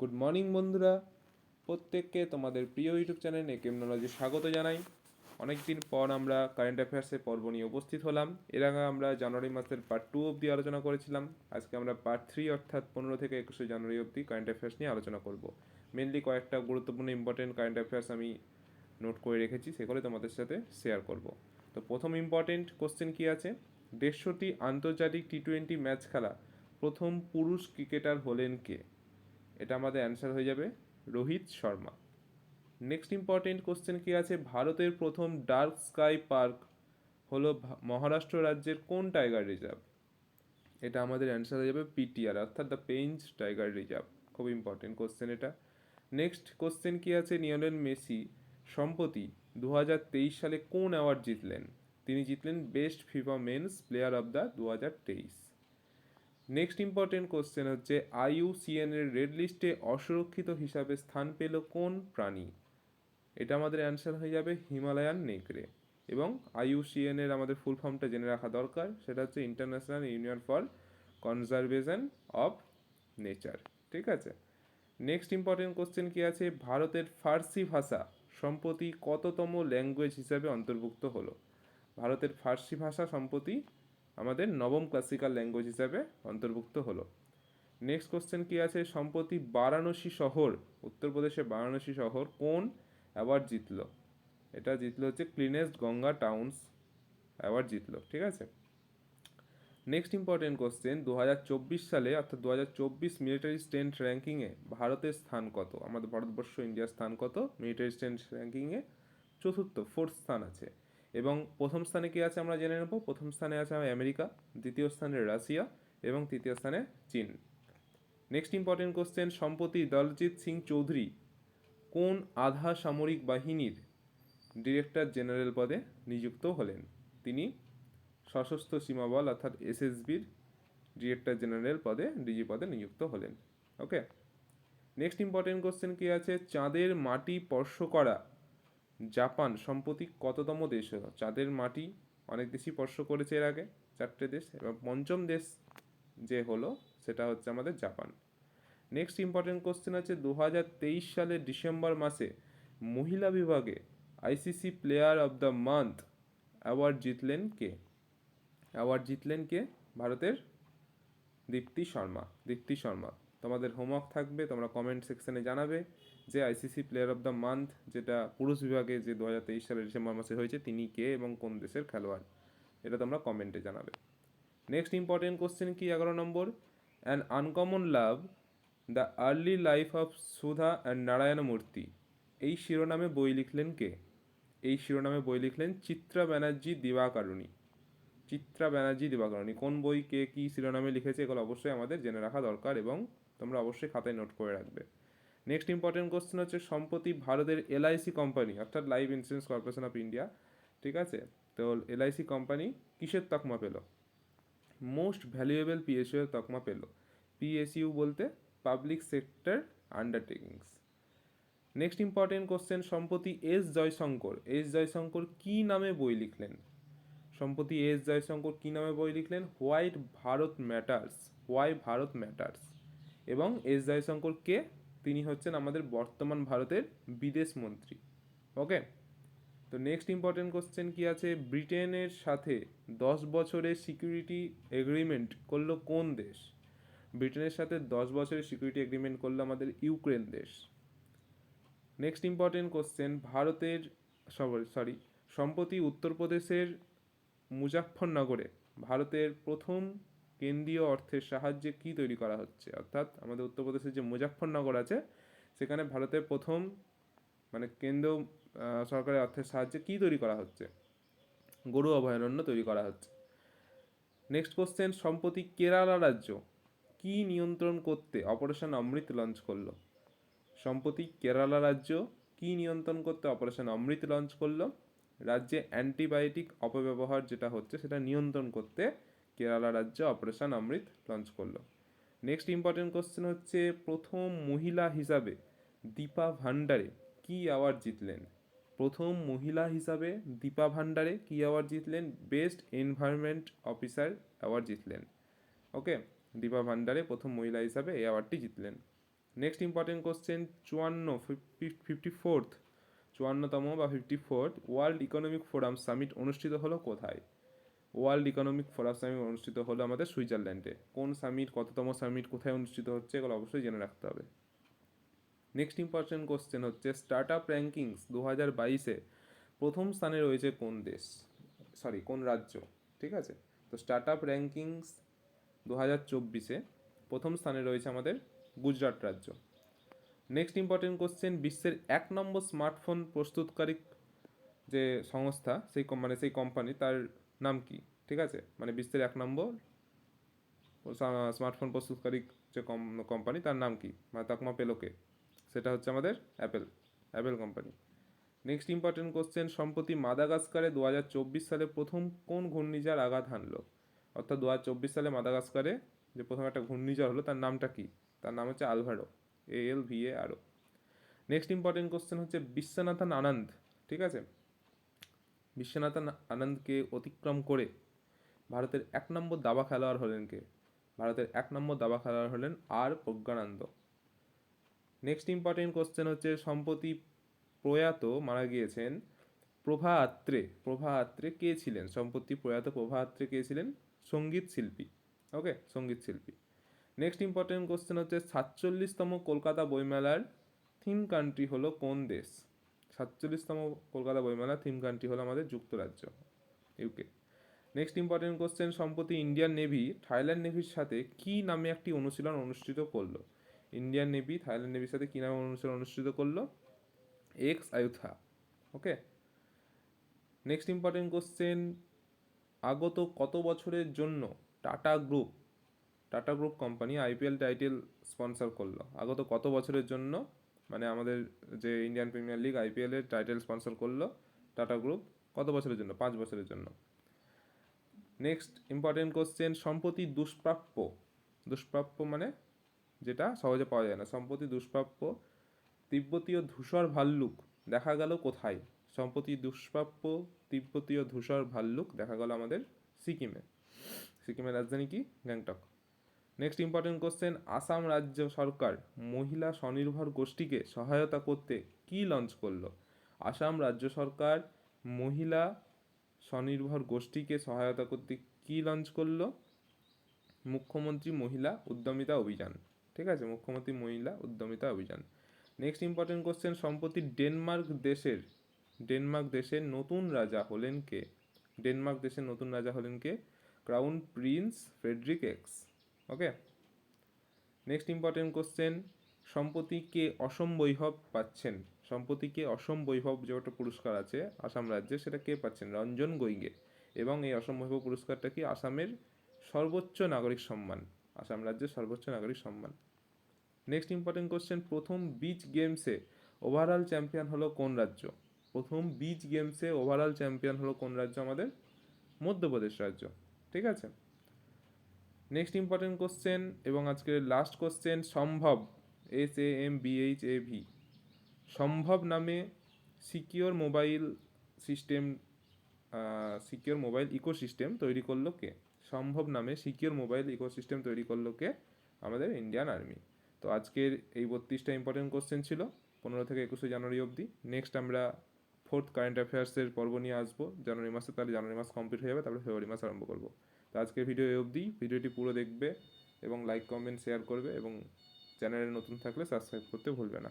Good morning বন্ধুরা। প্রত্যেককে তোমাদের প্রিয় ইউটিউব চ্যানেল একেম স্বাগত জানাই। অনেক দিন পর আমরা কারেন্ট অ্যাফেয়ার্সের পর্ব নিয়ে উপস্থিত হলাম। এর আগে আমরা জানুয়ারি মাসের পার্ট টু অবধি আলোচনা করেছিলাম। আজকে আমরা পার্ট থ্রি অর্থাৎ পনেরো থেকে একুশে জানুয়ারি অবধি কারেন্ট অ্যাফেয়ার্স নিয়ে আলোচনা করব। মেনলি কয়েকটা গুরুত্বপূর্ণ ইম্পর্টেন্ট কারেন্ট অ্যাফেয়ার্স আমি নোট করে রেখেছি, সেগুলো তোমাদের সাথে শেয়ার করব। তো প্রথম ইম্পর্টেন্ট কোশ্চেন কি আছে? দেড়শোটি আন্তর্জাতিক টি টোয়েন্টি ম্যাচ খেলা প্রথম পুরুষ ক্রিকেটার হলেন কে? এটা আমাদের অ্যান্সার হয়ে যাবে Rohit Sharma. Next important question কি আছে? ভারতের প্রথম ডার্ক স্কাই পার্ক হলো মহারাষ্ট্র রাজ্যের কোন টাইগার রিজার্ভ এটা আমাদের অ্যান্সার হয়ে যাবে পিটিআর অর্থাৎ দ্য পেঞ্চ টাইগার রিজার্ভ খুব ইম্পর্টেন্ট কোশ্চেন এটা। নেক্সট কোশ্চেন কি আছে? নিয়লেন মেসি সম্প্রতি দু হাজার তেইশ সালে কোন অ্যাওয়ার্ড জিতলেন? তিনি জিতলেন best FIFA men's player of the দু হাজার তেইশ। নেক্সট ইম্পর্টেন্ট কোশ্চেন হচ্ছে আইইউসিএন এর রেড লিস্টে অসুরক্ষিত হিসাবে স্থান পেল কোন প্রাণী? এটা আমাদের অ্যান্সার হয়ে যাবে হিমালয়ান নেকড়ে। এবং আইইউসিএন এর আমাদের ফুল ফর্মটা জেনে রাখা দরকার, সেটা হচ্ছে international union for conservation of nature ঠিক আছে? নেক্সট ইম্পর্টেন্ট কোশ্চেন কি আছে? ভারতের ফার্সি ভাষা সম্প্রতি কততম ল্যাঙ্গুয়েজ হিসাবে অন্তর্ভুক্ত হলো? ভারতের ফার্সি ভাষা সম্প্রতি আমাদের নবম ক্লাসিক্যাল ল্যাঙ্গুয়েজ হিসাবে অন্তর্ভুক্ত হলো। নেক্সট কোশ্চেন কি আছে? সম্প্রতি বারাণসী শহর উত্তরপ্রদেশের বারাণসী শহর কোন অ্যাওয়ার্ড জিতলো? এটা জিতলো হচ্ছে ক্লিনেস্ট গঙ্গা টাউন্স অ্যাওয়ার্ড জিতলো, ঠিক আছে? নেক্সট ইম্পর্টেন্ট কোশ্চেন দু হাজার চব্বিশ সালে, অর্থাৎ দুহাজার চব্বিশ মিলিটারি স্ট্রেন্থ র্যাঙ্কিংয়ে ভারতের স্থান কত? আমাদের ভারতবর্ষ, ইন্ডিয়ার স্থান কত? মিলিটারি স্ট্রেন্থ র্যাঙ্কিংয়ে চতুর্থ ফোর্থ স্থান আছে। এবং প্রথম স্থানে কি আছে আমরা জেনে নেব? প্রথম স্থানে আছে আমেরিকা, দ্বিতীয় স্থানে রাশিয়া এবং তৃতীয় স্থানে চীন। নেক্সট ইম্পর্টেন্ট কোশ্চেন সম্প্রতি দলজিৎ সিং চৌধুরী কোন আধা সামরিক বাহিনীর ডিরেক্টর জেনারেল পদে নিযুক্ত হলেন? তিনি সশস্ত্র সীমাবল অর্থাৎ এসএসবির ডিরেক্টর জেনারেল পদে, ডিজি পদে নিযুক্ত হলেন। ওকে নেক্সট ইম্পর্টেন্ট কোশ্চেন কি আছে? চাঁদের মাটি স্পর্শ করা জাপান সম্প্রতি কততম দেশ হলো? চাঁদের মাটি অনেক দেশই স্পর্শ করেছে এর আগে, চারটে দেশ। এবং পঞ্চম দেশ যে হলো, সেটা হচ্ছে আমাদের জাপান। নেক্সট ইম্পর্টেন্ট কোশ্চেন আছে দু তেইশ সালের ডিসেম্বর মাসে মহিলা বিভাগে ICC player of the month award জিতলেন কে? অ্যাওয়ার্ড জিতলেন কে? ভারতের দীপ্তি শর্মা। দীপ্তি শর্মা। তোমাদের হোমওয়ার্ক থাকবে, তোমরা কমেন্ট সেকশনে জানাবে। যে ICC player of the month যেটা পুরুষ বিভাগে যে দু হাজার তেইশ সালের ডিসেম্বর মাসে হয়েছে, তিনি কে এবং কোন দেশের খেলোয়াড়? এটা তোমরা কমেন্টে জানাবে। নেক্সট ইম্পর্টেন্ট কোশ্চেন কি? এগারো নম্বর। An uncommon love the early life of Sudha and Narayana Murthy এই শিরোনামে বই লিখলেন কে? এই শিরোনামে বই লিখলেন চিত্রা ব্যানার্জি দিবাকারুণী। চিত্রা ব্যানার্জি দিবাকরণী। কোন বই কে কী শিরোনামে লিখেছে, এগুলো অবশ্যই আমাদের জেনে রাখা দরকার এবং তোমরা অবশ্যই খাতায় নোট করে রাখবে। নেক্সট ইম্পর্টেন্ট কোশ্চেন হচ্ছে সম্প্রতি ভারতের এলআইসি কোম্পানি অর্থাৎ life insurance corporation of India ঠিক আছে? তো এলআইসি কোম্পানি কিসের তকমা পেল? মোস্ট ভ্যালুয়েবল পিএসইউ এর তকমা পেল। পিএসইউ বলতে public sector undertakings next important question সম্প্রতি এস জয়শঙ্কর এস জয়শঙ্কর কী নামে বই লিখলেন? সম্প্রতি এস জয়শঙ্কর কী নামে বই লিখলেন? Why Bharat matters why Bharat matters এবং এস জয়শঙ্কর কে তিনি হচ্ছেন আমাদের বর্তমান ভারতের বিদেশ মন্ত্রী ওকে তো নেক্সট ইম্পর্টেন্ট কোশ্চেন কি আছে? ব্রিটেনের সাথে দশ বছরের সিকিউরিটি এগ্রিমেন্ট করল কোন দেশ? ব্রিটেনের সাথে দশ বছরের সিকিউরিটি এগ্রিমেন্ট করল আমাদের ইউক্রেন দেশ। নেক্সট ইম্পর্টেন্ট কোশ্চেন ভারতের, সরি সম্প্রতি উত্তরপ্রদেশের মুজাফফরনগরে ভারতের প্রথম কেন্দ্রীয় অর্থের সাহায্যে কি তৈরি করা হচ্ছে? অর্থাৎ আমাদের উত্তরপ্রদেশের যে মুজাফফরনগর আছে, সেখানে ভারতের প্রথম মানে কেন্দ্র সরকারের অর্থের সাহায্যে কি তৈরি করা হচ্ছে? গরু অভয়ারণ্য তৈরি করা হচ্ছে। নেক্সট কোশ্চেন সম্প্রতি কেরালা রাজ্য কি নিয়ন্ত্রণ করতে অপারেশন অমৃত লঞ্চ করল? সম্প্রতি কেরালা রাজ্য কি নিয়ন্ত্রণ করতে অপারেশন অমৃত লঞ্চ করল? রাজ্যে অ্যান্টিবায়োটিক অপব্যবহার যেটা হচ্ছে, সেটা নিয়ন্ত্রণ করতে কেরালা রাজ্য অপারেশন অমৃত লঞ্চ করল। নেক্সট ইম্পর্টেন্ট কোশ্চেন হচ্ছে, প্রথম মহিলা হিসাবে দীপা ভান্ডারে কি অ্যাওয়ার্ড জিতলেন? প্রথম মহিলা হিসাবে দীপা ভান্ডারে কি অ্যাওয়ার্ড জিতলেন? বেস্ট এনভায়রনমেন্ট অফিসার অ্যাওয়ার্ড জিতলেন। ওকে দীপা ভান্ডারে প্রথম মহিলা হিসাবে এই অ্যাওয়ার্ডটি জিতলেন। নেক্সট ইম্পর্টেন্ট কোশ্চেন চুয়ান্ন ফিফটি ফোর্থ চুয়ান্নতম বা fifty fourth world economic forum summit অনুষ্ঠিত হলো কোথায়? ওয়ার্ল্ড ইকোনমিক ফোরাম সামিট অনুষ্ঠিত হলো আমাদের সুইজারল্যান্ডে। কোন সামিট, কততম সামিট, কোথায় অনুষ্ঠিত হচ্ছে এগুলো অবশ্যই জেনে রাখতে হবে। নেক্সট ইম্পর্টেন্ট কোশ্চেন হচ্ছে স্টার্ট আপ র্যাঙ্কিংস দু হাজার বাইশে প্রথম স্থানে রয়েছে কোন দেশ? সরি কোন রাজ্য? ঠিক আছে? তো স্টার্ট আপ র্যাঙ্কিংস দু হাজার চব্বিশে প্রথম স্থানে রয়েছে আমাদের গুজরাট রাজ্য। নেক্সট ইম্পর্টেন্ট কোশ্চেন বিশ্বের এক নম্বর স্মার্টফোন প্রস্তুতকারী যে সংস্থা, সেই মানে সেই কোম্পানি তার নাম কি? ঠিক আছে? মানে বিশ্বের এক নম্বর। স্মার্টফোন প্রস্তুতকারী যে কোম্পানি তার নাম কি? মানে তকমা পেলোকে সেটা হচ্ছে আমাদের Apple Apple company next important question সম্প্রতি মাদাগাস্কারে দু হাজার চব্বিশ সালে প্রথম কোন ঘূর্ণিঝড় আঘাত হানলো? অর্থাৎ দু হাজার চব্বিশ সালে মাদাগাস্কারে যে প্রথম একটা ঘূর্ণিঝড় হলো, তার নামটা কি? তার নাম হচ্ছে Alvaro A L V A আরও নেক্সট ইম্পর্টেন্ট কোশ্চেন হচ্ছে বিশ্বনাথন আনন্দ, ঠিক আছে? বিশ্বনাথন আনন্দকে অতিক্রম করে ভারতের এক নম্বর দাবা খেলোয়াড় হলেন কে? ভারতের এক নম্বর দাবা খেলোয়াড় হলেন R Praggnanandhaa. Next important question হচ্ছে, সম্প্রতি প্রয়াত মারা গিয়েছেন প্রভা আত্রে। প্রভা আত্রে কে ছিলেন? সম্প্রতি প্রয়াত প্রভা আত্রে কে ছিলেন? সংগীত শিল্পী। ওকে সংগীত শিল্পী। নেক্সট ইম্পর্টেন্ট কোশ্চেন হচ্ছে, সাতচল্লিশতম কলকাতা বইমেলার থিম কান্ট্রি হলো কোন দেশ? সাতচল্লিশতম কলকাতা বইমেলা থিম কান্ট্রি হলো আমাদের যুক্তরাজ্য ইউকে নেক্সট ইম্পর্টেন্ট কোশ্চেন সম্প্রতি ইন্ডিয়ান নেভি থাইল্যান্ড নেভির সাথে কি নামে একটি অনুশীলন অনুষ্ঠিত করল? ইন্ডিয়ান নেভি থাইল্যান্ড নেভির সাথে কী নামে অনুশীলন অনুষ্ঠিত করল? Ex Ayutthaya okay next important question আগত কত বছরের জন্য Tata group Tata group company IPL title sponsor করল? আগত কত বছরের জন্য মানে আমাদের যে ইন্ডিয়ান প্রিমিয়ার লিগ আইপিএল এর টাইটেল স্পন্সর করল টাটা গ্রুপ কত বছরের জন্য? পাঁচ বছরের জন্য। নেক্সট ইম্পর্টেন্ট কোশ্চেন সম্প্রতি দুষ্প্রাপ্য। দুষ্প্রাপ্য মানে যেটা সহজে পাওয়া যায় না। সম্প্রতি দুষ্প্রাপ্য, তিব্বতীয় ধূসর ভাল্লুক দেখা গেল কোথায়? সম্প্রতি দুষ্প্রাপ্য, তিব্বতীয় ধূসর ভাল্লুক দেখা গেল আমাদের সিকিমে। সিকিমের রাজধানী কি? Gangtok. Next important question Assam রাজ্য সরকার মহিলা স্বনির্ভর গোষ্ঠীকে সহায়তা করতে কি লঞ্চ করল? আসাম রাজ্য সরকার মহিলা স্বনির্ভর গোষ্ঠীকে সহায়তা করতে কি লঞ্চ করল? মুখ্যমন্ত্রী মহিলা উদ্যমিতা অভিযান, ঠিক আছে? মুখ্যমন্ত্রী মহিলা উদ্যমিতা অভিযান। নেক্সট ইম্পর্টেন্ট কোশ্চেন সম্প্রতি ডেনমার্ক দেশের ডেনমার্ক দেশের নতুন রাজা হলেন কে? ডেনমার্ক দেশের নতুন রাজা হলেন কে? Crown prince Frederick X okay next important question সম্প্রতি কে অসম বৈভব পাচ্ছেন? সম্প্রতি কে অসম বৈভব যে একটা পুরস্কার আছে আসাম রাজ্যে, সেটা কে পাচ্ছেন? রঞ্জন গৈগে এবং এই অসম বৈভব পুরস্কারটা কি আসামের সর্বোচ্চ নাগরিক সম্মান? আসাম রাজ্যের সর্বোচ্চ নাগরিক সম্মান। নেক্সট ইম্পর্টেন্ট কোশ্চেন প্রথম বিচ গেমসে ওভারঅল চ্যাম্পিয়ন হলো কোন রাজ্য? প্রথম বিচ গেমসে ওভারঅল চ্যাম্পিয়ন হলো কোন রাজ্য? আমাদের মধ্যপ্রদেশ রাজ্য। ঠিক আছে? নেক্সট ইম্পর্টেন্ট কোশ্চেন এবং আজকের last question Sambhav S A M B H A V Sambhav নামে secure mobile system secure mobile ecosystem তৈরি করল কে? সম্ভব নামে সিকিওর মোবাইল ইকোসিস্টেম তৈরি করল কে? আমাদের ইন্ডিয়ান আর্মি তো আজকের এই বত্রিশটা ইম্পর্টেন্ট কোশ্চেন ছিল, পনেরো থেকে একুশে জানুয়ারি অবধি। নেক্সট আমরা ফোর্থ কারেন্ট অ্যাফেয়ার্সের পর্ব নিয়ে আসব। জানুয়ারি মাসে তাহলে জানুয়ারি মাস কমপ্লিট হয়ে যাবে, তারপরে ফেব্রুয়ারি মাস আরম্ভ করব। তো আজকের ভিডিও এই অবধি। ভিডিওটি পুরো দেখবে এবং লাইক কমেন্ট শেয়ার করবে এবং চ্যানেলে নতুন থাকলে সাবস্ক্রাইব করতে ভুলবে না।